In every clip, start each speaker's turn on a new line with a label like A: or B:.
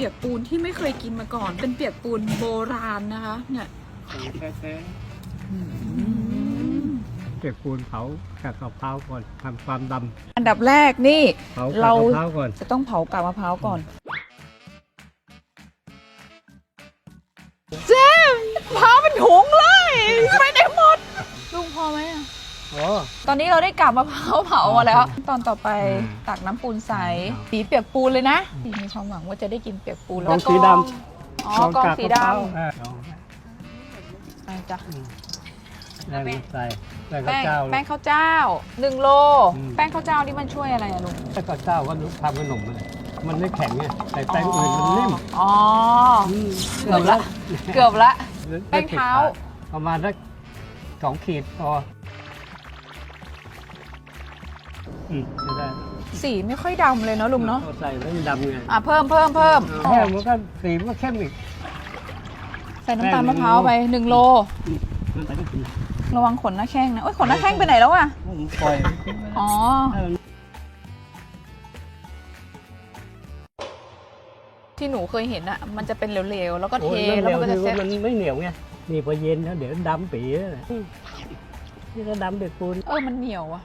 A: ปียกปูนที่ไม่เคยกินมาก่อน เป็นเปียกปูนโบราณนะคะ เนี่ย
B: ของแท้
C: เก็บปูนเผากับมะพร้าวก่อนทำความด
A: อันดับแรกนี่ำ
C: เผากับ
A: เรา
C: มะพร้าวก่อน
A: จะต้องเผากาบมะพร้าวก่อน
C: โอ้
A: ตอนนี้เราได้กาบมะพร้าวเผามาแล้ว ตอนต่อไป
C: อืม
A: ตักน้ำปูนใสสีเปียกปูนเลยนะมีความหวังว่าจะได้กินเปียกปูน
C: ก
A: แล้
C: อ
A: ว
C: ง
A: ก็
C: สีด
A: อ๋อกองสีด
C: เออำ
A: ไปจ้ะ
C: แล้วก็ใส่แล้วก็
A: แป้ง
C: เจ้า
A: แป้งข้าวเจ้าหนึ่งโล
C: อืม
A: แป้งข้าวเจ้านี่มันช่วยอะไรอะลุง
C: แล้วก็เจ้าก็ทำขนมมันมันไม่แข็งไงใส่แป้งอื่นมันนิ่ม
A: อ๋อ
C: ม
A: เกือบละ เกือบละ แป้งเท้า
C: ประมาณสักสองขีดพอ อืมจะได้
A: สีไม่ค่อยดำเลยเนาะลุงเนาะ
C: อใส่แล้วมันดำไง
A: อะเพิ่มเพิ่มเพิ่ม
C: แห้งมันก็สีมันก็เข้มอีก
A: ใส่น้ำตาลมะพร้าวไปหนึ่งโล
C: มันไปก็กิน
A: ระวังขนหน้าแข้งนะโอ้ยขนหน้าแข้งไปไหนแล้วอะ
C: ปล่อย
A: อ๋อ
C: ให้มัน
A: ที่หนูเคยเห็นอะมันจะเป็นเหลวๆ แล้วก็เท
C: โอ้ย
A: แล้วมันก็
C: เร็
A: จะ
C: ว
A: เซ็ต
C: ๆมันไม่เหนียวไงนี่พอเย็นแล้วเดี๋ยวดำปีแล้วนะนี่ก็ดำเด็กปูน
A: เออ มันเหนียวอะ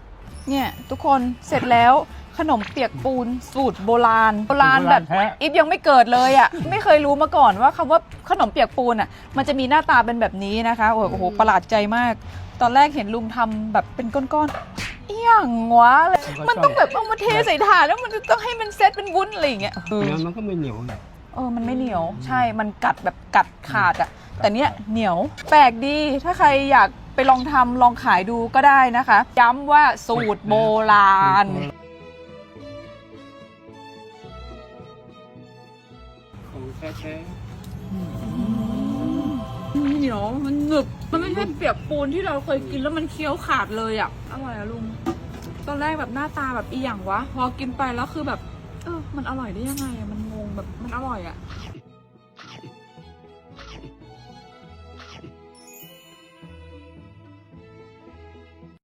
A: เนี่ยทุกคนเสร็จแล้วขนมเปียกปูนสูตรโบราณ โบราณแบบ
C: แท้
A: อีฟยังไม่เกิดเลยอะไม่เคยรู้มาก่อนว่าคำว่าขนมเปียกปูนอะมันจะมีหน้าตาเป็นแบบนี้นะคะ โอ้โหโอ้โหประหลาดใจมาก ตอนแรกเห็นลุงทำแบบเป็นก้อนๆเอี่ยงวะเลยมันต้องแบบเอามาเทใส่ถาดแล้วมันจะต้องให้มันเซตเป็นวุ้นอะไรอย่างเงี้ยเออ
C: เนื้อมันก็ไม่เหนียวเลย
A: เออมันไม่เหนียว ใช่มันกัดแบบกัดขาดอะแต่เนี้ยเหนียวแปลกดีถ้าใครอยาก ไปลองทำลองขายดูก็ได้นะคะ ย้ำว่าสูตรโบราณ
B: ของแท้
A: เหนียวมันหนึบมันไม่ใช่เปียกปูนที่เราเคยกินแล้วมันเคี้ยวขาดเลยอะอร่อยอะลุงตอนแรกแบบหน้าตาแบบอีหยังวะ พอกินไปแล้วคือแบบ เออมันอร่อยได้ยังไงอะมันงงแบบมันอร่อยอะ